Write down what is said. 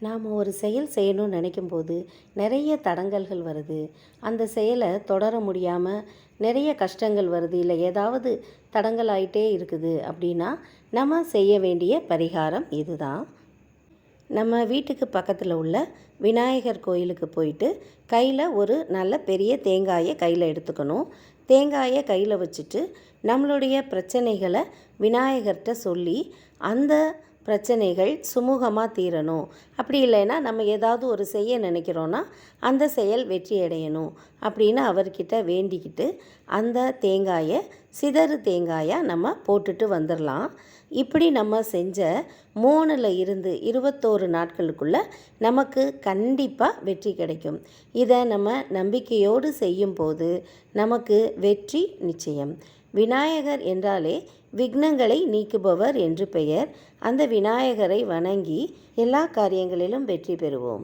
நாம் ஒரு செயல் செய்யணும்னு நினைக்கும்போது நிறைய தடங்கல்கள் வருது. அந்த செயலை தொடர முடியாமல் நிறைய கஷ்டங்கள் வருது. இல்லை ஏதாவது தடங்கல் இருக்குது அப்படின்னா நம்ம செய்ய வேண்டிய பரிகாரம் இதுதான். நம்ம வீட்டுக்கு பக்கத்தில் உள்ள விநாயகர் கோயிலுக்கு போயிட்டு கையில் ஒரு நல்ல பெரிய தேங்காயை கையில் எடுத்துக்கணும். தேங்காயை கையில் வச்சுட்டு நம்மளுடைய பிரச்சனைகளை விநாயகர்கிட்ட சொல்லி அந்த பிரச்சனைகள் சுமூகமாக தீரணும். அப்படி இல்லைன்னா நம்ம ஏதாவது ஒரு செய்ய நினைக்கிறோன்னா அந்த செயல் வெற்றி அடையணும் அப்படின்னு அவர்கிட்ட வேண்டிக்கிட்டு அந்த தேங்காயை சிதறு தேங்காயாக நம்ம போட்டுட்டு வந்துடலாம் இப்படி நம்ம செஞ்ச மூணில் இருந்து இருபத்தோரு நாட்களுக்குள்ளே நமக்கு கண்டிப்பாக வெற்றி கிடைக்கும். இதை நம்ம நம்பிக்கையோடு செய்யும்போது நமக்கு வெற்றி நிச்சயம். விநாயகர் என்றாலே விக்னங்களை நீக்குபவர் என்று பெயர். அந்த விநாயகரை வணங்கி எல்லா காரியங்களிலும் வெற்றி பெறுவோம்.